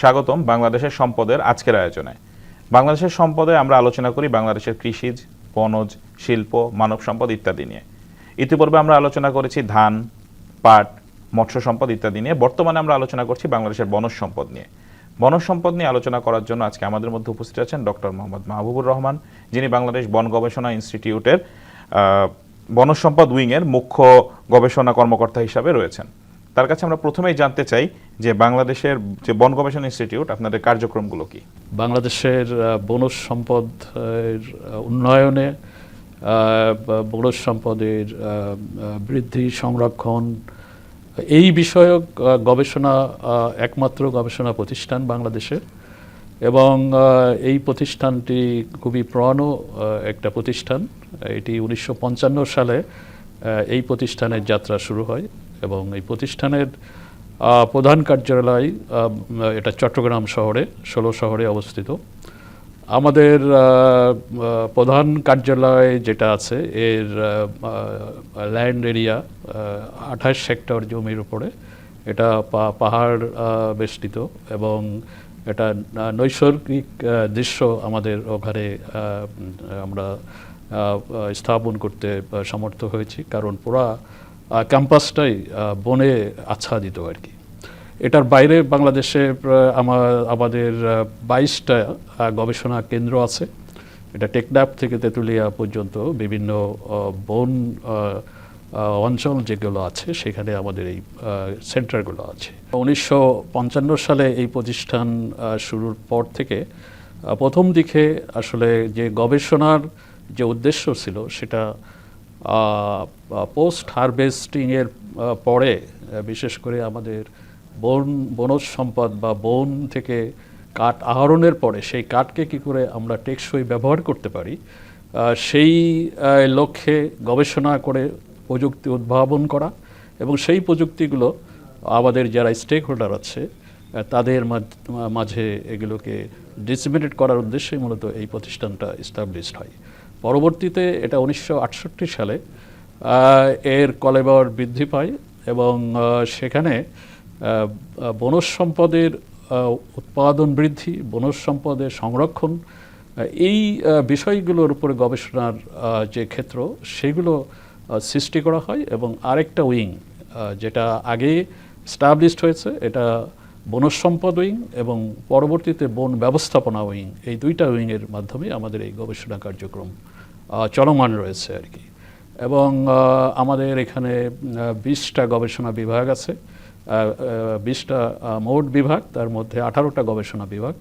স্বাগতম বাংলাদেশের সম্পদের আজকের আয়োজনে বাংলাদেশের সম্পদে আমরা আলোচনা করি বাংলাদেশের কৃষিজ বনজ, শিল্প, মানব সম্পদ ইত্যাদি নিয়ে। ইতিপূর্বে আমরা আলোচনা করেছি ধান, পাট, মৎস্য সম্পদ ইত্যাদি নিয়ে। বর্তমানে আমরা আলোচনা করছি বাংলাদেশের বনজ সম্পদ নিয়ে। বনজ সম্পদ নিয়ে আলোচনা করার জন্য আজকে আমাদের মধ্যে উপস্থিত আছেন ডক্টর মোহাম্মদ মাহবুবুর রহমান, যিনি বাংলাদেশ বন গবেষণা ইনস্টিটিউটের বনজ সম্পদ উইংয়ের মুখ্য গবেষণা কর্মকর্তা হিসাবে রয়েছেন। তার কাছে আমরা প্রথমেই জানতে চাই যে বাংলাদেশের যে বন গবেষণা ইনস্টিটিউট, আপনাদের কার্যক্রমগুলো কি? বাংলাদেশের বনজ সম্পদের উন্নয়নে বনজ সম্পদের বৃদ্ধি, সংরক্ষণ, এই বিষয়ক গবেষণা একমাত্র গবেষণা প্রতিষ্ঠান বাংলাদেশে এবং এই প্রতিষ্ঠানটি খুবই পুরানো একটা প্রতিষ্ঠান। এটি উনিশশো পঞ্চান্ন সালে এই প্রতিষ্ঠানের যাত্রা শুরু হয় এবং এই প্রতিষ্ঠানের প্রধান কার্যালয় এটা চট্টগ্রাম শহরে, ষোলো শহরে অবস্থিত। আমাদের প্রধান কার্যালয় যেটা আছে, এর ল্যান্ড এরিয়া আঠাশ হেক্টর জমির উপরে। এটা পাহাড় বেষ্টিত এবং এটা নৈসর্গিক দৃশ্য আমাদের ওখানে আমরা স্থাপন করতে সমর্থ হয়েছি। কারণ পুরা ক্যাম্পাসটাই বনে আচ্ছাদিত আর কি। এটার বাইরে বাংলাদেশে আমাদের বাইশটা গবেষণা কেন্দ্র আছে। এটা টেকনাফ থেকে তেঁতুলিয়া পর্যন্ত বিভিন্ন বন অঞ্চল যেগুলো আছে, সেখানে আমাদের এই সেন্টারগুলো আছে। উনিশশো পঞ্চান্ন সালে এই প্রতিষ্ঠান শুরুর পর থেকে প্রথম দিকে আসলে যে গবেষণার যে উদ্দেশ্য ছিল, সেটা পোস্ট হারভেস্টিংয়ের পরে বিশেষ করে আমাদের বন, বনজ সম্পদ বা বন থেকে কাঠ আহরণের পরে সেই কাঠকে কি করে আমরা টেকসই ব্যবহার করতে পারি সেই লক্ষ্যে গবেষণা করে প্রযুক্তি উদ্ভাবন করা এবং সেই প্রযুক্তিগুলো আমাদের যারা স্টেক হোল্ডার আছে তাদের মাঝ- এগুলোকে ডিসিমিনেট করার উদ্দেশ্যে মূলত এই প্রতিষ্ঠানটা এস্টাবলিশড হয়। পরবর্তীতে এটা উনিশশো আটষট্টি সালে এর কলেবর বৃদ্ধি পায় এবং সেখানে বনজ সম্পদের উৎপাদন বৃদ্ধি, বনজ সম্পদের সংরক্ষণ এই বিষয়গুলোর উপরে গবেষণার যে ক্ষেত্র, সেগুলো সৃষ্টি করা হয় এবং আরেকটা উইং যেটা আগে স্টাবলিশড হয়েছে, এটা বনজ সম্পদ উইং এবং পরবর্তীতে বন ব্যবস্থাপনা উইং, এই দুইটা উইংয়ের মাধ্যমে আমাদের এই গবেষণা কার্যক্রম চলমান রয়েছে আর কি। এবং আমাদের এখানে বিশটা গবেষণা বিভাগ আছে। বিশটা মোট বিভাগ, তার মধ্যে আঠারোটা গবেষণা বিভাগ।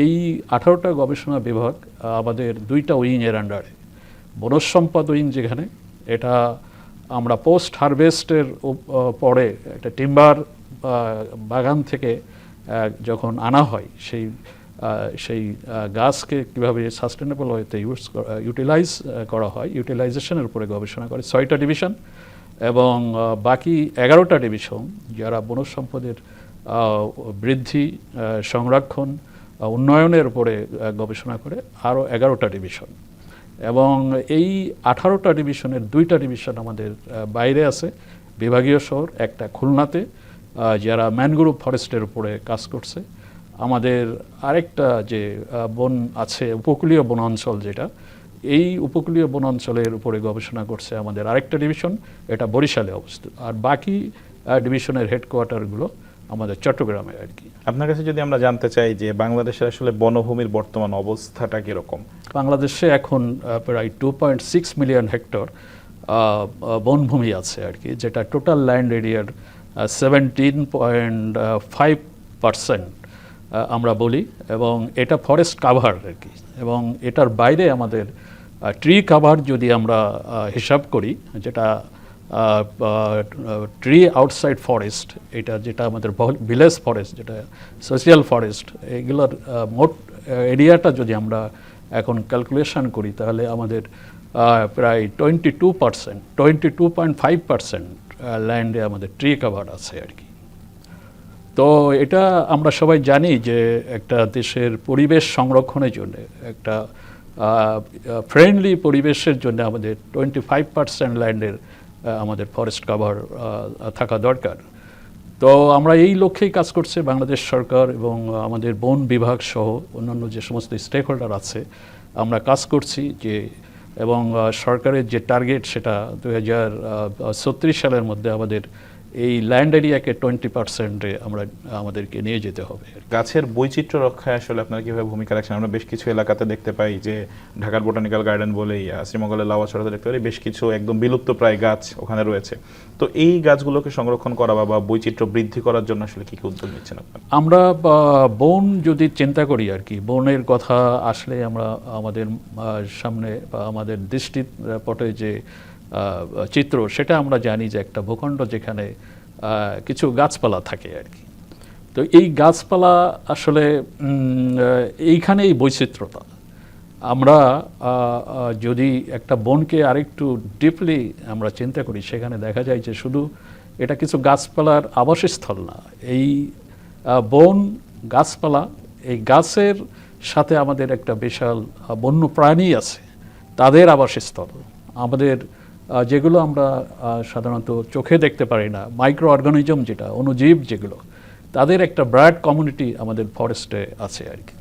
এই আঠারোটা গবেষণা বিভাগ আমাদের দুইটা উইংয়ের আন্ডারে বনজ সম্পদ উইং যেখানে, এটা আমরা পোস্ট হারভেস্টের পরে একটা টিম্বার বাগান থেকে যখন আনা হয়, সেই সেই গাছকে কীভাবে সাস্টেনেবল ওয়েতে ইউজ ইউটিলাইজ করা হয় ইউটিলাইজেশনের উপরে গবেষণা করে। ছয়টা ডিভিশন এবং বাকি এগারোটা ডিভিশন যারা বনজ সম্পদের বৃদ্ধি সংরক্ষণ উন্নয়নের উপরে গবেষণা করে আরও এগারোটা ডিভিশন এবং এই আঠারোটা ডিভিশনের দুইটা ডিভিশন আমাদের বাইরে আছে, বিভাগীয় শহর, একটা খুলনাতে যারা ম্যানগ্রোভ ফরেস্টের উপরে কাজ করছে। আমাদের আরেকটা যে বন আছে, উপকূলীয় বনাঞ্চল যেটা এই উপকূলীয় বনাঞ্চলের উপরে গবেষণা করছে আমাদের আরেকটা ডিভিশন এটা বরিশালে অবস্থিত। আর বাকি ডিভিশনের হেডকোয়ার্টারগুলো আমাদের চট্টগ্রামে আর কি। আপনার কাছে যদি আমরা জানতে চাই যে বাংলাদেশের আসলে বনভূমির বর্তমান অবস্থাটা কীরকম? বাংলাদেশে এখন প্রায় two point six million hectare বনভূমি আছে আর কি যেটা টোটাল ল্যান্ড এরিয়ার সেভেন্টিন পয়েন্ট ফাইভ পারসেন্ট আমরা বলি। এবং এটা ফরেস্ট কাভার আর কি। এবং এটার বাইরে আমাদের ট্রি কাভার যদি আমরা হিসাব করি, যেটা ট্রি আউটসাইড ফরেস্ট এটা যেটা আমাদের ভিলেজ ফরেস্ট যেটা সোশিয়াল ফরেস্ট এগুলোর মোট এরিয়াটা যদি আমরা এখন ক্যালকুলেশন করি, তাহলে আমাদের প্রায় twenty two percent twenty two point five percent ল্যান্ডে আমাদের ট্রি কাভার আছে আর কি। তো এটা আমরা সবাই জানি যে একটা দেশের পরিবেশ সংরক্ষণের জন্য একটা ফ্রেন্ডলি পরিবেশের জন্য আমাদের টোয়েন্টি ফাইভ পার্সেন্ট ল্যান্ডের আমাদের ফরেস্ট কাভার থাকা দরকার। তো আমরা এই লক্ষ্যেই কাজ করছে বাংলাদেশ সরকার এবং আমাদের বন বিভাগ সহ অন্যান্য যে সমস্ত স্টেক হোল্ডার আছে, আমরা কাজ করছি যে, এবং সরকারের যে টার্গেট সেটা দু হাজার সালের মধ্যে আমাদের এই ল্যান্ড এরিয়াকে টোয়েন্টি পার্সেন্টে আমরা আমাদেরকে নিয়ে যেতে হবে। গাছের বৈচিত্র্য রক্ষায় আসলে আপনারা কীভাবে ভূমিকা রাখছেন? আমরা বেশ কিছু এলাকাতে দেখতে পাই যে ঢাকার বোটানিক্যাল গার্ডেন বলেই শ্রীমঙ্গলের লাওয়াছড়াতে দেখতে পাই বেশ কিছু একদম বিলুপ্ত প্রায় গাছ ওখানে রয়েছে। তো এই গাছগুলোকে সংরক্ষণ করা বা বা বৈচিত্র্য বৃদ্ধি করার জন্য আসলে কি কি উদ্যোগ নিচ্ছেন আপনারা? আমরা বন যদি চিন্তা করি আর কি বনের কথা আসলে আমরা আমাদের সামনে বা আমাদের দৃষ্টির পটে যে চিত্র সেটা আমরা জানি যে একটা ভূখণ্ড যেখানে কিছু গাছপালা থাকে আর কি। তো এই গাছপালা আসলে আহ, এইখানেই বৈচিত্র্যতা আমরা যদি একটা বনকে আরেকটু ডিপলি আমরা চিন্তা করি সেখানে দেখা যায় যে শুধু এটা কিছু গাছপালার আবাসস্থল না এই বন গাছপালা এই গাছের সাথে আমাদের একটা বিশাল বন্য প্রাণী আছে তাদের আবাসস্থল। আমাদের যেগুলো আমরা সাধারণত চোখে দেখতে পারি না মাইক্রো অর্গানিজম যেটা, অনুজীব যেগুলো, তাদের একটা ব্রাড কমিউনিটি আমাদের ফরেস্টে আছে আর কি।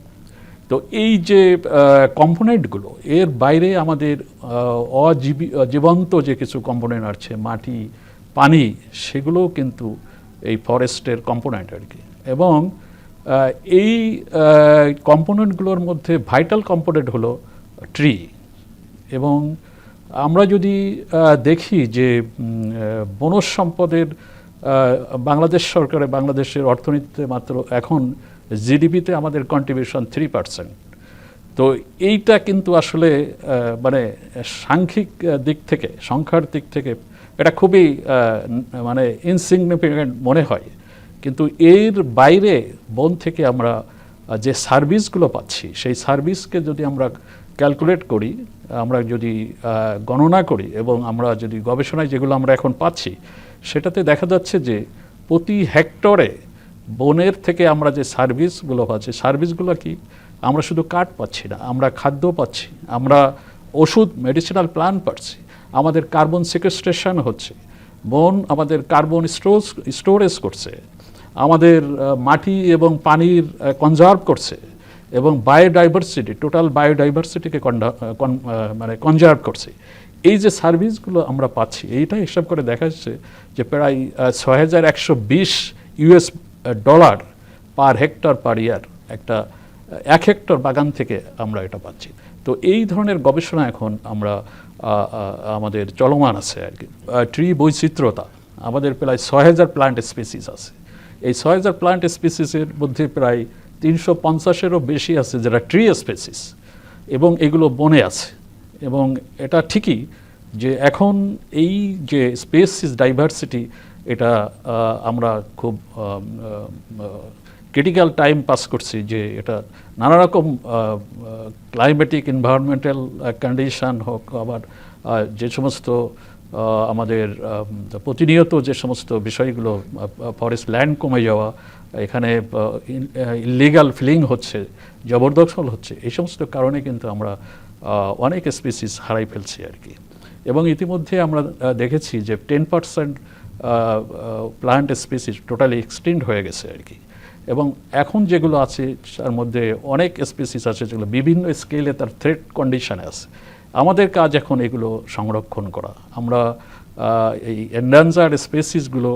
তো এই যে কম্পোনেন্টগুলো এর বাইরে আমাদের অজীবী জীবন্ত যে কিছু কম্পোনেন্ট আছে, মাটি, পানি সেগুলোও কিন্তু এই ফরেস্টের কম্পোনেন্ট আর কি। এবং এই কম্পোনেন্টগুলোর মধ্যে ভাইটাল কম্পোনেন্ট হলো ট্রি এবং আমরা যদি দেখি যে বনজ সম্পদের বাংলাদেশ সরকারে বাংলাদেশের অর্থনীতিতে মাত্র এখন জিডিপিতে আমাদের কন্ট্রিবিউশন থ্রি পার্সেন্ট তো এইটা কিন্তু আসলে মানে সাংখ্যিক দিক থেকে, সংখ্যার দিক থেকে এটা খুবই মানে ইনসিগনিফিকেন্ট মনে হয়। কিন্তু এর বাইরে বন থেকে আমরা যে সার্ভিসগুলো পাচ্ছি, সেই সার্ভিসকে যদি আমরা ক্যালকুলেট করি, আমরা যদি গণনা করি এবং আমরা যদি গবেষণায় যেগুলো আমরা এখন পাচ্ছি, সেটাতে দেখা যাচ্ছে যে প্রতি হেক্টরে বনের থেকে আমরা যে সার্ভিসগুলো পাচ্ছি সার্ভিসগুলো কি? আমরা শুধু কাঠ পাচ্ছি না, আমরা খাদ্য পাচ্ছি, আমরা ওষুধ মেডিসিনাল প্ল্যান পাচ্ছি, আমাদের কার্বন সিকেস্ট্রেশন হচ্ছে, বন আমাদের কার্বন স্টোর স্টোরেজ করছে, আমাদের মাটি এবং পানির কনজার্ভ করছে। এবং বায়োডাইভার্সিটি টোটাল বায়োডাইভার্সিটিকে মানে কনজার্ভ করছে। এই যে সার্ভিসগুলো আমরা পাচ্ছি এইটা হিসাব করে দেখা যাচ্ছে যে প্রায় ছয় হাজার একশো বিশ US dollar per hectare per year একটা এক হেক্টর বাগান থেকে আমরা এটা পাচ্ছি। তো এই ধরনের গবেষণা এখন আমরা আমাদের চলমান আছে আর কি। ট্রি বৈচিত্র্যতা আমাদের প্রায় ছয় হাজার প্লান্ট স্পিসিস আছে। এই ছয় হাজার প্লান্ট স্পিসিসের মধ্যে প্রায় তিনশো পঞ্চাশেরও বেশি আছে যেটা ট্রি স্পেসিস এবং এগুলো বনে আছে। এবং এটা ঠিকই যে এখন এই যে স্পেসিস ডাইভার্সিটি এটা আমরা খুব ক্রিটিক্যাল টাইম পাস করছি যে এটা নানা রকম ক্লাইমেটিক এনভায়রনমেন্টাল কন্ডিশন হোক, আবার যে সমস্ত আমাদের প্রতিনিয়ত যে সমস্ত বিষয়গুলো ফরেস্ট ল্যান্ড কমে যাওয়া, এখানে ইলিগাল ফিলিং হচ্ছে, জবরদখল হচ্ছে, এই সমস্ত কারণে কিন্তু আমরা অনেক স্পিসিস হারাই ফেলছি আর কি। এবং ইতিমধ্যে আমরা দেখেছি যে ten percent plant species totally extend হয়ে গেছে আর কি। এবং এখন যেগুলো আছে, তার মধ্যে অনেক স্পিসিস আছে যেগুলো বিভিন্ন স্কেলে তার থ্রেট কন্ডিশনে আছে। আমাদের কাজ এখন এগুলো সংরক্ষণ করা। আমরা এই এন্ডাঞ্জার্ড স্পেসিসগুলো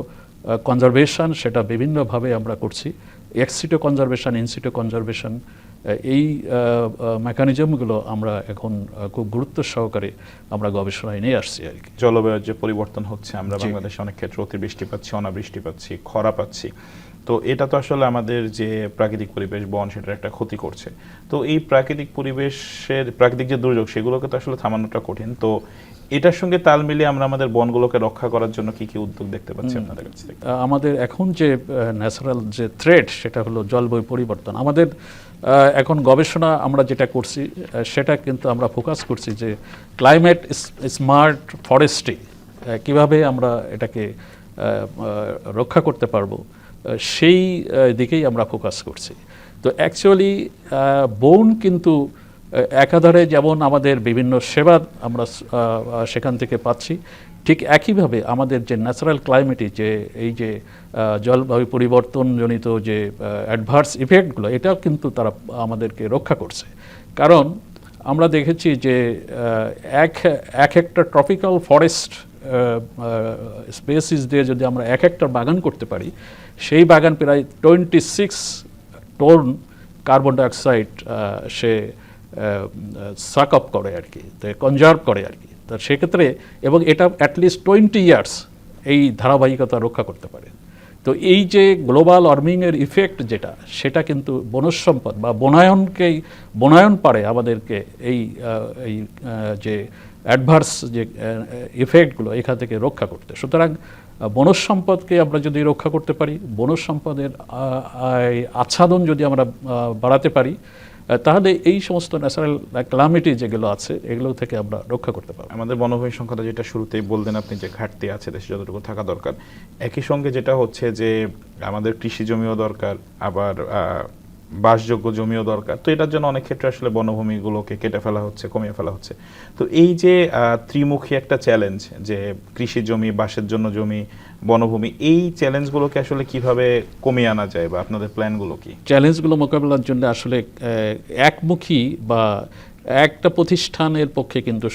কনজারভেশন সেটা বিভিন্নভাবে আমরা করছি। এক্সিটো কনজারভেশন ইনসিটো কনজারভেশন এই মেকানিজমগুলো আমরা এখন খুব গুরুত্ব সহকারে আমরা গবেষণায় নিয়ে আসছি আর কি। জলবায়ুর যে পরিবর্তন হচ্ছে আমরা বাংলাদেশে অনেক ক্ষেত্রে অতিবৃষ্টি পাচ্ছি অনাবৃষ্টি পাচ্ছি খরা পাচ্ছি। তো এটা তো আসলে আমাদের যে প্রাকৃতিক পরিবেশ বন সেটার একটা ক্ষতি করছে। তো এই প্রাকৃতিক পরিবেশের প্রাকৃতিক যে দুর্যোগ সেগুলোকে তো আসলে থামানোটা কঠিন। তো এটার সঙ্গে তাল মিলিয়ে আমরা আমাদের বনগুলোকে রক্ষা করার জন্য কি কি উদ্যোগ দেখতে পাচ্ছি আপনাদের কাছ আমাদের এখন যে ন্যাচারাল যে থ্রেড সেটা হলো জলবায়ু পরিবর্তন। আমাদের এখন গবেষণা আমরা যেটা করছি সেটা কিন্তু আমরা ফোকাস করছি যে ক্লাইমেট স্মার্ট ফরেস্ট্রি কীভাবে আমরা এটাকে রক্ষা করতে পারব। সেই দিকেই আমরা ফোকাস করছি। তো অ্যাকচুয়ালি বন কিন্তু একাধারে যেমন আমাদের বিভিন্ন সেবা আমরা সেখান থেকে পাচ্ছি, ঠিক একইভাবে আমাদের যে ন্যাচারাল ক্লাইমেটে যে, এই যে জলবায়ু পরিবর্তনজনিত যে অ্যাডভার্স ইফেক্টগুলো এটাও কিন্তু তারা আমাদেরকে রক্ষা করছে। কারণ আমরা দেখেছি যে এক এক একটা ট্রপিক্যাল ফরেস্ট স্পেসিস দিয়ে যদি আমরা এক একটা বাগান করতে পারি, সেই বাগান প্রায় twenty six ton carbon dioxide সে সাক আপ করে আর কি কনজার্ভ করে আর কি। তা সেক্ষেত্রে এবং এটা অ্যাটলিস্ট টোয়েন্টি ইয়ার্স এই ধারাবাহিকতা রক্ষা করতে পারে। তো এই যে গ্লোবাল ওয়ার্মিংয়ের ইফেক্ট যেটা, সেটা কিন্তু বনজ সম্পদ বা বনায়নকেই, বনায়ন পারে আমাদেরকে এই এই যে অ্যাডভার্স যে ইফেক্টগুলো এখান থেকে রক্ষা করতে। সুতরাং বনজ সম্পদকে আমরা যদি রক্ষা করতে পারি, বনজ সম্পদের আচ্ছাদন যদি আমরা বাড়াতে পারি তাহলে এই সমস্ত ন্যাচারাল ক্লামিটি যেগুলো আছে, এগুলো থেকে আমরা রক্ষা করতে পারব। আমাদের বনভূমি সংখ্যাটা যেটা শুরুতেই বললেন আপনি যে ঘাটতি আছে, দেশে যতটুকু থাকা দরকার। একই সঙ্গে যেটা হচ্ছে যে, আমাদের কৃষি জমিও দরকার, আবার বাসযোগ্য জমিও দরকার। তো এটার জন্য অনেক ক্ষেত্রে আসলে বনভূমিগুলোকে কেটে ফেলা হচ্ছে, কমিয়ে ফেলা হচ্ছে। তো এই যে ত্রিমুখী একটা চ্যালেঞ্জ যে কৃষি জমি বাসের জন্য জমি, বনভূমি, এই চ্যালেঞ্জগুলোকে আসলে কীভাবে কমিয়ে আনা যায় বা আপনাদের প্ল্যানগুলো কি? চ্যালেঞ্জগুলো মোকাবেলার জন্য আসলে একমুখী বা একটা প্রতিষ্ঠানের পক্ষে কিন্তু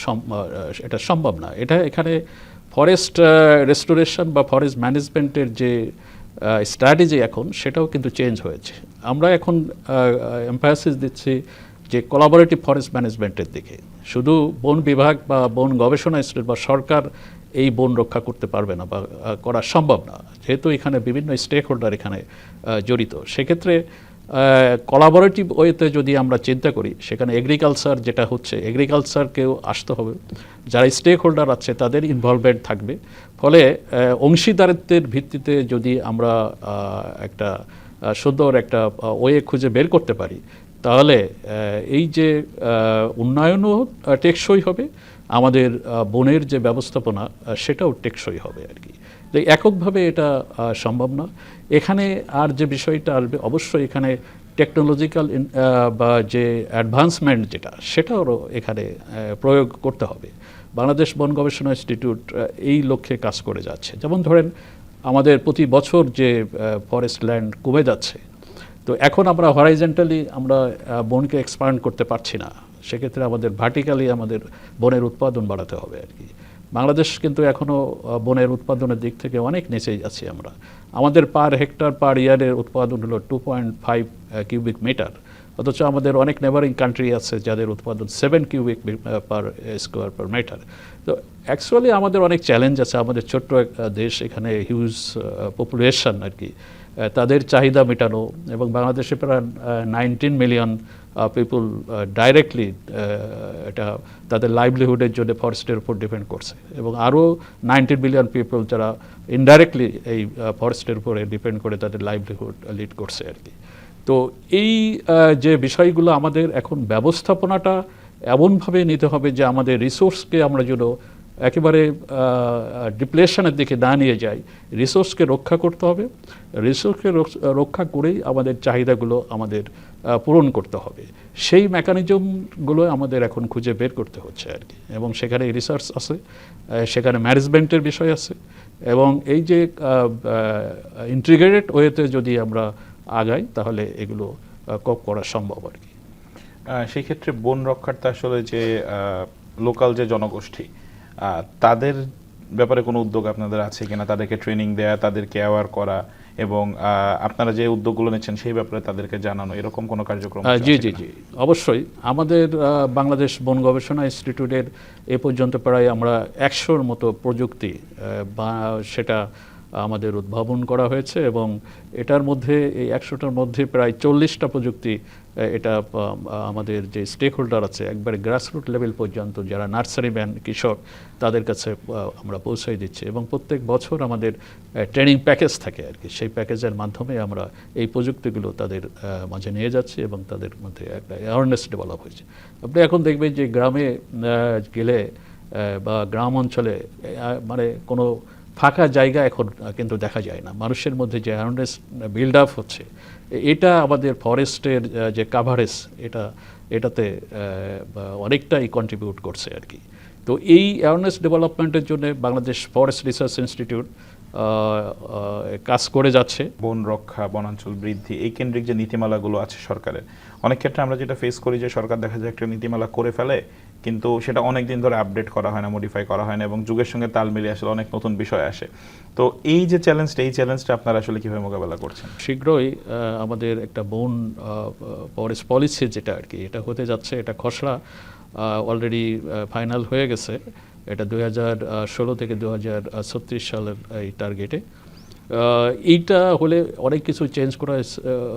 এটা সম্ভব না। এটা এখানে ফরেস্ট রেস্টোরেশন বা ফরেস্ট ম্যানেজমেন্টের যে স্ট্র্যাটেজি এখন, সেটাও কিন্তু চেঞ্জ হয়েছে। আমরা এখন এম্পায়াসিস দিচ্ছি যে কোলাবোরেটিভ ফরেস্ট ম্যানেজমেন্টের দিকে। শুধু বন বিভাগ বা বন গবেষণা ইনস্টিটিউট বা সরকার এই বন রক্ষা করতে পারবে না বা করা সম্ভব না। যেহেতু এখানে বিভিন্ন স্টেক হোল্ডার এখানে জড়িত। সেক্ষেত্রে কলাবোরেটিভ ওয়েতে যদি আমরা চিন্তা করি, সেখানে এগ্রিকালচার যেটা হচ্ছে এগ্রিকালচারকেও আসতে হবে। যারা স্টেক হোল্ডার আছে, তাদের ইনভলভমেন্ট থাকবে। ফলে অংশীদারিত্বের ভিত্তিতে যদি আমরা একটা সুন্দর একটা ওয়ে খুঁজে বের করতে পারি, তাহলে এই যে উন্নয়নও টেকসই হবে। আমাদের বনের যে ব্যবস্থাপনা সেটাও টেকসই হবে আর কি। তো এককভাবে এটা সম্ভব না। এখানে আর যে বিষয়টা আসবে অবশ্যই এখানে টেকনোলজিক্যাল বা যে অ্যাডভান্সমেন্ট যেটা, সেটাও এখানে প্রয়োগ করতে হবে। বাংলাদেশ বন গবেষণা ইনস্টিটিউট এই লক্ষ্যে কাজ করে যাচ্ছে। যেমন ধরেন, আমাদের প্রতি বছর যে ফরেস্ট ল্যান্ড কমে যাচ্ছে, তো এখন আমরা হরাইজেন্টালি আমরা বনকে এক্সপান্ড করতে পারছি না। সেক্ষেত্রে আমাদের ভার্টিক্যালি আমাদের বনের উৎপাদন বাড়াতে হবে আর কি। বাংলাদেশ কিন্তু এখনও বনের উৎপাদনের দিক থেকে অনেক নিচেই আছি আমরা। আমাদের পার হেক্টর, পার ইয়ারের উৎপাদন হলো two point five cubic meter অথচ আমাদের অনেক নেবারিং কান্ট্রি আছে যাদের উৎপাদন seven cubic per square per meter তো অ্যাকচুয়ালি আমাদের অনেক চ্যালেঞ্জ আছে। আমাদের ছোট্ট এক দেশ, এখানে হিউজ পপুলেশন আর কি। তাদের চাহিদা মেটানো এবং বাংলাদেশে প্রায় নাইনটিন মিলিয়ন পিপুল ডাইরেক্টলি এটা তাদের লাইভলিহুডের জন্য ফরেস্টের উপর ডিপেন্ড করছে। এবং আরও নাইনটিন মিলিয়ন পিপল যারা ইনডাইরেক্টলি এই ফরেস্টের উপরে ডিপেন্ড করে তাদের লাইভলিহুড লিড করছে আর কি। তো এই যে বিষয়গুলো আমাদের এখন ব্যবস্থাপনাটা এমনভাবে নিতে হবে যে আমাদের রিসোর্সকে আমরা যেন একেবারে ডিপ্লেশনের দিকে না নিয়ে যাই। রিসোর্সকে রক্ষা করতে হবে। রিসোর্সকে রক্ষা করেই আমাদের চাহিদাগুলো আমাদের পূরণ করতে হবে। সেই মেকানিজমগুলো আমাদের এখন খুঁজে বের করতে হচ্ছে আর কি। এবং সেখানে রিসার্চ আছে সেখানে ম্যানেজমেন্টের বিষয় আছে। এবং এই যে ইন্টিগ্রেটেড ওয়েতে যদি আমরা আগাই, তাহলে এগুলো কপ করা সম্ভব আর কি। সেই ক্ষেত্রে বন রক্ষার্থে আসলে যে লোকাল যে জনগোষ্ঠী তাদের ব্যাপারে কোনো উদ্যোগ আপনাদের আছে কিনা? তাদেরকে ট্রেনিং দেয়া তাদেরকে অ্যাওয়ার করা এবং আপনারা যে উদ্যোগগুলো নিচ্ছেন সেই ব্যাপারে তাদেরকে জানানো এরকম কোনো কার্যক্রম জি জি জি। অবশ্যই। আমাদের বাংলাদেশ বন গবেষণা ইনস্টিটিউটের এ পর্যন্ত প্রায় আমরা একশোর মতো প্রযুক্তি বা সেটা আমাদের উদ্ভাবন করা হয়েছে এবং এটার মধ্যে এই একশোটার মধ্যে প্রায় চল্লিশটা প্রযুক্তি এটা আমাদের যে স্টেক হোল্ডার আছে, একবারে গ্রাসরুট লেভেল পর্যন্ত যারা নার্সারি ম্যান কৃষক তাদের কাছে আমরা পৌঁছাই দিচ্ছি। এবং প্রত্যেক বছর আমাদের ট্রেনিং প্যাকেজ থাকে আর কি। সেই প্যাকেজের মাধ্যমে আমরা এই প্রযুক্তিগুলো তাদের মাঝে নিয়ে যাচ্ছি এবং তাদের মধ্যে একটা অ্যাওয়ারনেস ডেভেলপ হয়েছে। আপনি এখন দেখবেন যে গ্রামে গেলে বা গ্রাম অঞ্চলে মানে কোনো ফাঁকা জায়গা এখন কিন্তু দেখা যায় না। মানুষের মধ্যে যে অ্যাওয়ারনেস বিল্ড আপ হচ্ছে, এটা আমাদের ফরেস্টের যে কাভারেজ এটা, এটাতে অনেকটাই কন্ট্রিবিউট করছে আর কি। তো এই অ্যাওয়ারনেস ডেভেলপমেন্টের জন্য বাংলাদেশ ফরেস্ট রিসার্চ ইনস্টিটিউট কাজ করে যাচ্ছে। বন রক্ষা, বনাঞ্চল বৃদ্ধি, এই কেন্দ্রিক যে নীতিমালাগুলো আছে সরকারের, অনেক ক্ষেত্রে আমরা যেটা ফেস করি যে সরকার দেখা যায় একটা নীতিমালা করে ফেলে কিন্তু সেটা অনেক দিন ধরে আপডেট করা হয় না মডিফাই করা হয় না এবং যুগের সঙ্গে তাল মিলিয়ে আসলে অনেক নতুন বিষয় আসে। তো এই যে চ্যালেঞ্জটা এই চ্যালেঞ্জটা আপনারা আসলে কীভাবে মোকাবেলা করছেন? শীঘ্রই আমাদের একটা বন ফরেস্ট পলিসি যেটা আর কি, এটা হতে যাচ্ছে, এটা খসড়া অলরেডি ফাইনাল হয়ে গেছে। এটা হাজার ষোলো থেকে দু সালের এই টার্গেটে এইটা হলে অনেক কিছু চেঞ্জ করা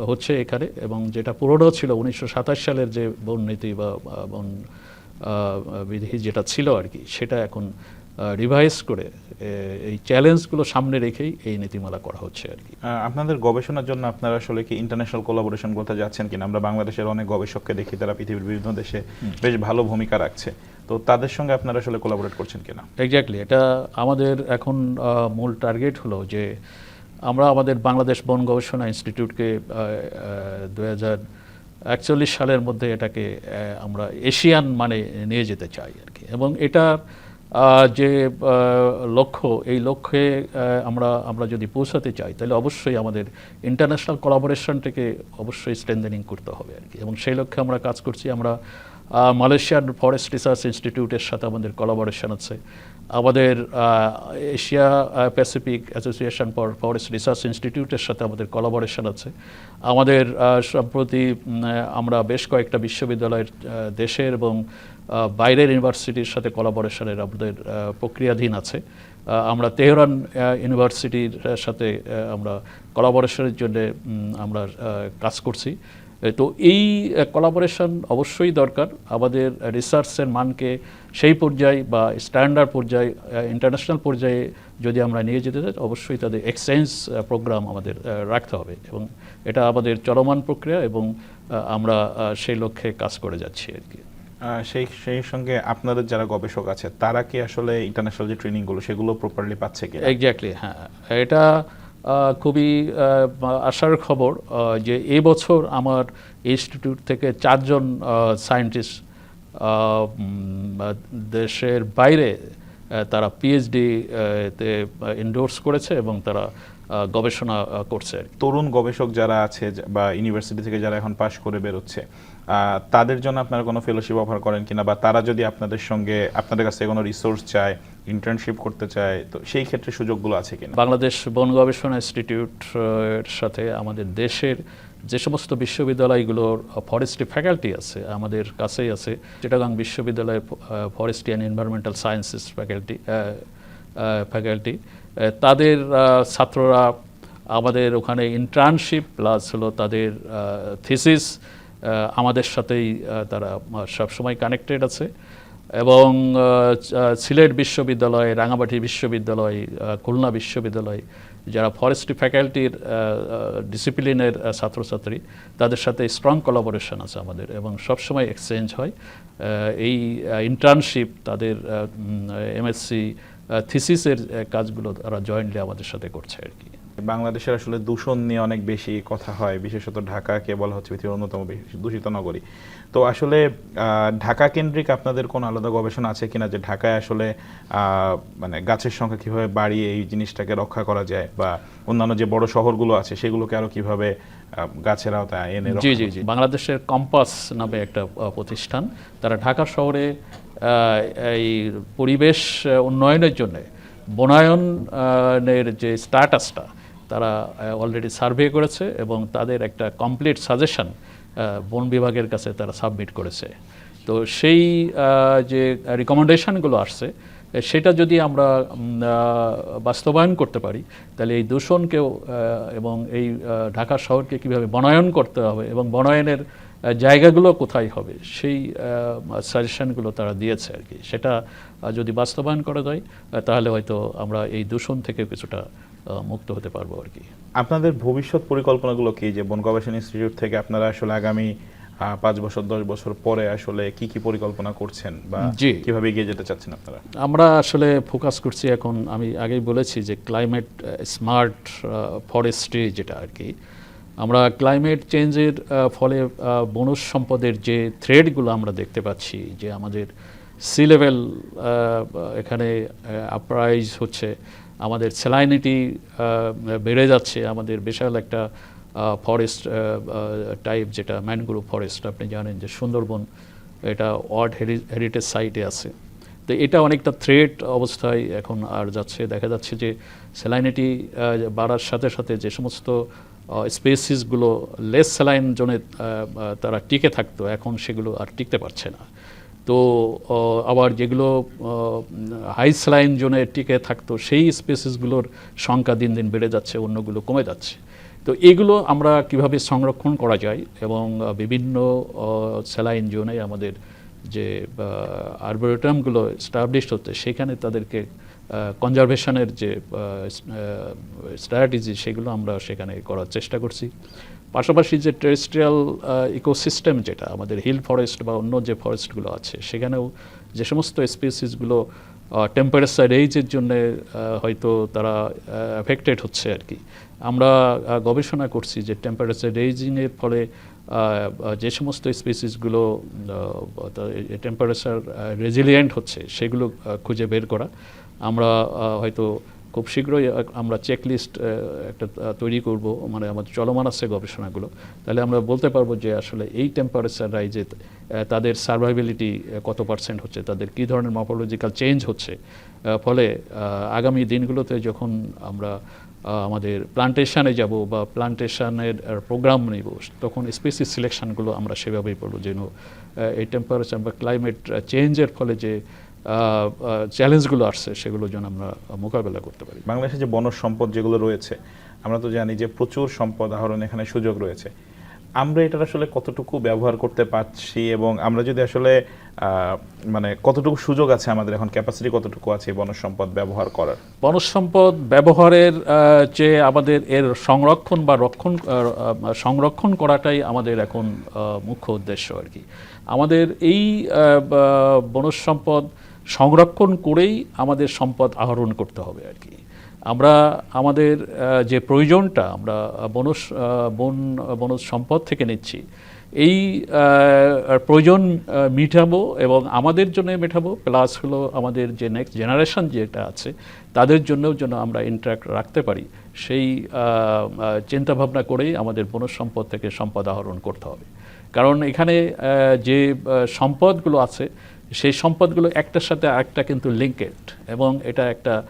হচ্ছে এখানে এবং যেটা পুরনো ছিল, উনিশশো সাতাশ সালের যে বন নীতি বা বন বিধি যেটা ছিল আর কি সেটা এখন রিভাইজ করে এই চ্যালেঞ্জগুলো সামনে রেখেই এই নীতিমালা করা হচ্ছে আর কি। আপনাদের গবেষণার জন্য আপনারা আসলে কি ইন্টারন্যাশনাল কোলাবোরেশন করতে যাচ্ছেন কিনা? আমরা বাংলাদেশের অনেক গবেষককে দেখি তারা পৃথিবীর বিভিন্ন দেশে বেশ ভালো ভূমিকা রাখছে। তো তাদের সঙ্গে আপনারা আসলে কোলাবোরেট করছেন কিনা? এক্স্যাক্টলি এটা আমাদের এখন মূল টার্গেট হলো যে আমরা আমাদের বাংলাদেশ বন গবেষণা ইনস্টিটিউটকে দু হাজার একচল্লিশ সালের মধ্যে এটাকে আমরা এশিয়ান মানে নিয়ে যেতে চাই আর কি। এবং এটা আহ, যে লক্ষ্য এই লক্ষ্যে আমরা আমরা যদি পৌঁছাতে চাই তাহলে অবশ্যই আমাদের ইন্টারন্যাশনাল কোলাবোরেশনটাকে অবশ্যই স্ট্রেন্থেনিং করতে হবে আর কি। এবং সেই লক্ষ্যে আমরা কাজ করছি। আমরা মালয়েশিয়ার ফরেস্ট রিসার্চ ইনস্টিটিউটের সাথে আমাদের কোলাবোরেশন আছে। আমাদের Asia Pacific association for forest research ইনস্টিটিউটের সাথে আমাদের কোলাবোরেশন আছে। আমাদের সম্প্রতি আমরা বেশ কয়েকটা বিশ্ববিদ্যালয়ের দেশের এবং বাইরের ইউনিভার্সিটির সাথে কোলাবোরেশনের আমাদের প্রক্রিয়াধীন আছে। আমরা তেহরান ইউনিভার্সিটির সাথে আমরা কোলাবোরেশনের জন্য আমরা কাজ করছি। তো এই কোলাবোরেশন অবশ্যই দরকার। আমাদের রিসার্চের মানকে সেই পর্যায়ে বা স্ট্যান্ডার্ড পর্যায়ে ইন্টারন্যাশনাল পর্যায়ে যদি আমরা নিয়ে যেতে চাই অবশ্যই তাদের এক্সচেঞ্জ প্রোগ্রাম আমাদের রাখতে হবে এবং এটা আমাদের চলমান প্রক্রিয়া এবং আমরা সেই লক্ষ্যে কাজ করে যাচ্ছি আর কি। সেই সেই সঙ্গে আপনাদের যারা গবেষক আছে তারা কি আসলে ইন্টারন্যাশনাল যে ট্রেনিংগুলো সেগুলো প্রপারলি পাচ্ছে কি এক্স্যাক্টলি হ্যাঁ। এটা খুবই আশার খবর যে এবছর আমার ইনস্টিটিউট থেকে চারজন সায়েন্টিস্ট দেশের বাইরে তারা পিএইচডি তে ইন্ডোর্স করেছে এবং তারা গবেষণা করছে। তরুণ গবেষক যারা আছে বা ইউনিভার্সিটি থেকে যারা এখন পাশ করে বেরোচ্ছে তাদের জন্য আপনারা কোনো ফেলোশিপ অফার করেন কিনা বা তারা যদি আপনাদের সঙ্গে আপনাদের কাছে কোনো রিসোর্স চায় ইন্টার্নশিপ করতে চায় তো সেই ক্ষেত্রে সুযোগগুলো আছে কিনা? বাংলাদেশ বন গবেষণা ইনস্টিটিউট এর সাথে আমাদের দেশের যে সমস্ত বিশ্ববিদ্যালয়গুলোর ফরেস্ট্রি ফ্যাকাল্টি আছে আমাদের কাছেই আছে চিটাগাং বিশ্ববিদ্যালয়ের forestry and environmental sciences faculty faculty তাদের ছাত্ররা আমাদের ওখানে ইন্টার্নশিপ প্লাস হলো তাদের থিসিস আমাদের সাথেই তারা সবসময় কানেক্টেড আছে। এবং সিলেট বিশ্ববিদ্যালয়, রাঙামাটি বিশ্ববিদ্যালয় খুলনা বিশ্ববিদ্যালয়, যারা ফরেস্ট্রি ফ্যাকাল্টির ডিসিপ্লিনের ছাত্রছাত্রী, তাদের সাথে স্ট্রং কোলাবোরেশন আছে আমাদের এবং সবসময় এক্সচেঞ্জ হয়। এই ইন্টার্নশিপ তাদের এমএসসি থিসিসের কাজগুলো তারা জয়েন্টলি আমাদের সাথে করছে আর কি। বাংলাদেশের আসলে দূষণ নিয়ে অনেক বেশি কথা হয় বিশেষত ঢাকাকে বলা হচ্ছে পৃথিবীর অন্যতম দূষিত নগরী। তো আসলে ঢাকা কেন্দ্রিক আপনাদের কোনো আলাদা গবেষণা আছে কিনা যে ঢাকায় আসলে মানে গাছের সংখ্যা কীভাবে বাড়িয়ে এই জিনিসটাকে রক্ষা করা যায় বা অন্যান্য যে বড় শহরগুলো আছে সেগুলোকে আরও কীভাবে গাছের আওতায় এনে জি জি জি। বাংলাদেশের কম্পাস নামে একটা প্রতিষ্ঠান তারা ঢাকা শহরে এই পরিবেশ উন্নয়নের জন্য বনায়নের যে স্ট্যাটাসটা, তারা অলরেডি সার্ভে করেছে এবং তাদের একটা কমপ্লিট সাজেশন বন বিভাগের কাছে তারা সাবমিট করেছে। তো সেই যে রিকমেন্ডেশনগুলো আসছে, সেটা যদি আমরা বাস্তবায়ন করতে পারি, তাহলে এই দূষণকেও এবং এই ঢাকা শহরকে কীভাবে বনায়ন করতে হবে এবং বনায়নের জায়গাগুলো কোথায় হবে? সেই সাজেশনগুলো তারা দিয়েছে আর কি। সেটা যদি বাস্তবায়ন করা যায় তাহলে হয়তো আমরা এই দূষণ থেকে কিছুটা মুক্ত হতে পারব আর কি। আপনাদের ভবিষ্যৎ পরিকল্পনাগুলো কি? যে বন গবেষণা ইনস্টিটিউট থেকে আপনারা আসলে আগামী পাঁচ বছর দশ বছর পরে আসলে কি কি পরিকল্পনা করছেন বা জি। কীভাবে এগিয়ে যেতে চাচ্ছেন আপনারা? আমরা আসলে ফোকাস করছি এখন আমি আগেই বলেছি যে ক্লাইমেট স্মার্ট ফরেস্ট্রি যেটা আর কি আমরা ক্লাইমেট চেঞ্জের ফলে বনজ সম্পদের যে থ্রেডগুলো আমরা দেখতে পাচ্ছি, যে আমাদের সি লেভেল এখানে আপরাইজ হচ্ছে, আমাদের স্যালাইনিটি বেড়ে যাচ্ছে, আমাদের বিশাল একটা ফরেস্ট টাইপ যেটা ম্যানগ্রোভ ফরেস্ট আপনি জানেন যে সুন্দরবন, এটা ওয়ার্ল্ড হেরিটেজ সাইটে আছে। তো এটা অনেকটা থ্রেট অবস্থায় এখন আর যাচ্ছে। দেখা যাচ্ছে যে স্যালাইনিটি বাড়ার সাথে সাথে যে সমস্ত স্পেসিসগুলো লেস স্যালাইন জোনে তারা টিকে থাকতো, এখন সেগুলো আর টিকতে পারছে না। তো আবার যেগুলো হাই স্যালাইন জোনে টিকে থাকতো, সেই স্পেসিসগুলোর সংখ্যা দিন দিন বেড়ে যাচ্ছে, অন্যগুলো কমে যাচ্ছে। তো এগুলো আমরা কীভাবে সংরক্ষণ করা যায় এবং বিভিন্ন স্যালাইন জোনে আমাদের যে আরবোরেটামগুলো স্টাবলিশ হচ্ছে, সেখানে তাদেরকে কনজারভেশনের যে স্ট্র্যাটেজি সেগুলো আমরা সেখানে করার চেষ্টা করছি। পাশাপাশি যে টেরেস্ট্রিয়াল ইকোসিস্টেম যেটা আমাদের হিল ফরেস্ট বা অন্য যে ফরেস্টগুলো আছে, সেখানেও যে সমস্ত স্পিসিসগুলো টেম্পারেচার রেঞ্জের জন্য হয়তো তারা এফেক্টেড হচ্ছে আর কি। আমরা গবেষণা করছি যে টেম্পারেচার রেঞ্জিংয়ের ফলে যে সমস্ত স্পিসিসগুলো টেম্পারেচার রেজিলিয়েন্ট হচ্ছে, সেগুলো খুঁজে বের করা। আমরা হয়তো খুব শীঘ্রই আমরা চেকলিস্ট একটা তৈরি করব মানে আমাদের চলমান আছে গবেষণাগুলো। তাহলে আমরা বলতে পারব যে আসলে এই টেম্পারেচার রাইজে তাদের সার্ভাইবিলিটি কত পার্সেন্ট হচ্ছে, তাদের কী ধরনের মর্ফোলজিক্যাল চেঞ্জ হচ্ছে। ফলে আগামী দিনগুলোতে যখন আমরা আমাদের প্লান্টেশনে যাব বা প্লান্টেশনের প্রোগ্রাম নিব, তখন স্পেসিস সিলেকশনগুলো আমরা সেভাবেই করব। যেন এই টেম্পারেচার বা ক্লাইমেট চেঞ্জের ফলে যে চ্যালেঞ্জগুলো আসছে সেগুলো যেন আমরা মোকাবেলা করতে পারি। বাংলাদেশে যে বনজ সম্পদ যেগুলো রয়েছে আমরা তো জানি যে প্রচুর সম্পদ আহরণ এখানে সুযোগ রয়েছে। আমরা এটার আসলে কতটুকু ব্যবহার করতে পারছি এবং আমরা যদি আসলে মানে কতটুকু সুযোগ আছে আমাদের এখন ক্যাপাসিটি কতটুকু আছে এই বনজ সম্পদ ব্যবহার করার? বনজ সম্পদ ব্যবহারের যে আমাদের এর সংরক্ষণ বা রক্ষণ সংরক্ষণ করাটাই আমাদের এখন মুখ্য উদ্দেশ্য আর কি। আমাদের এই বনজ সম্পদ সংরক্ষণ করেই আমাদের সম্পদ আহরণ করতে হবে আর কি। আমরা আমাদের যে প্রয়োজনটা আমরা বনস বন, বনজ সম্পদ থেকে নিচ্ছি, এই প্রয়োজন মিটাবো এবং আমাদের জন্য মেটাবো, প্লাস হলো আমাদের যে নেক্সট জেনারেশন যেটা আছে, তাদের জন্যও যেন আমরা ইন্টারাক্ট রাখতে পারি, সেই চিন্তাভাবনা করেই আমাদের বনজ সম্পদ থেকে সম্পদ আহরণ করতে হবে। কারণ এখানে যে সম্পদগুলো আছে সেই সম্পদগুলো একটার সাথে আরেকটা কিন্তু লিঙ্কেড এবং এটা একটা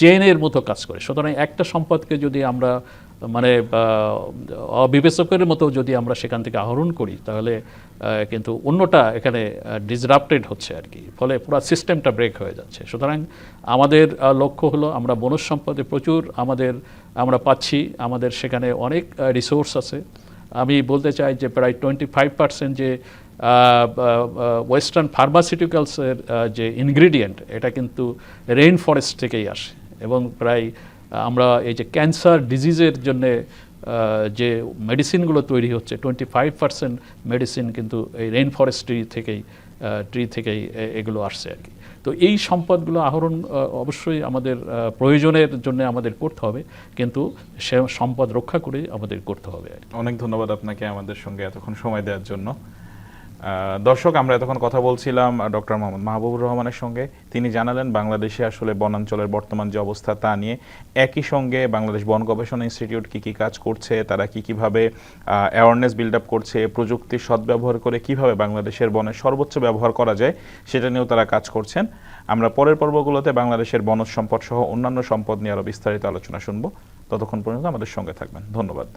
চেইনের মতো কাজ করে। সুতরাং একটা সম্পদকে যদি আমরা মানে অবিবেচকের মতো যদি আমরা সেখান থেকে আহরণ করি, তাহলে কিন্তু অন্যটা এখানে ডিসরাপ্টেড হচ্ছে আর কি। ফলে পুরো সিস্টেমটা ব্রেক হয়ে যাচ্ছে। সুতরাং আমাদের লক্ষ্য হলো আমরা বনজ সম্পদে প্রচুর আমাদের, আমরা পাচ্ছি। আমাদের সেখানে অনেক রিসোর্স আছে। আমি বলতে চাই যে প্রায় টোয়েন্টি ফাইভ পার্সেন্ট যে ওয়েস্টার্ন ফার্মাসিউটিক্যালসের যে ইনগ্রিডিয়েন্ট এটা কিন্তু রেইন ফরেস্ট থেকেই আসে। এবং প্রায় আমরা এই যে ক্যান্সার ডিজিজের জন্য যে মেডিসিনগুলো তৈরি হচ্ছে টোয়েন্টি ফাইভ পার্সেন্ট মেডিসিন কিন্তু এই রেইন ফরেস্ট ট্রি থেকেই ট্রি থেকেই এগুলো আসছে আর কি। তো এই সম্পদগুলো আহরণ অবশ্যই আমাদের প্রয়োজনের জন্য আমাদের করতে হবে, কিন্তু সে সম্পদ রক্ষা করেই আমাদের করতে হবে। অনেক ধন্যবাদ আপনাকে আমাদের সঙ্গে এতক্ষণ সময় দেওয়ার জন্য। দর্শক, আমরা এতক্ষণ কথা বলছিলাম ডক্টর মোহাম্মদ মাহবুবুর রহমানের সঙ্গে। তিনি জানালেন, বাংলাদেশে আসলে বনাঞ্চলের বর্তমান যে অবস্থা তা নিয়ে। একই সঙ্গে বাংলাদেশ বন গবেষণা ইনস্টিটিউট কি কি কাজ করছে, তারা কি কীভাবে অ্যাওয়ারনেস বিল্ড আপ করছে, প্রযুক্তির সদ্ব্যবহার করে কীভাবে বাংলাদেশের বনের সর্বোচ্চ ব্যবহার করা যায়, সেটা নিয়েও তারা কাজ করছেন। আমরা পরের পর্বগুলোতে বাংলাদেশের বনজ সম্পদ সহ অন্যান্য সম্পদ নিয়ে আরও বিস্তারিত আলোচনা শুনব। ততক্ষণ পর্যন্ত আমাদের সঙ্গে থাকবেন। ধন্যবাদ।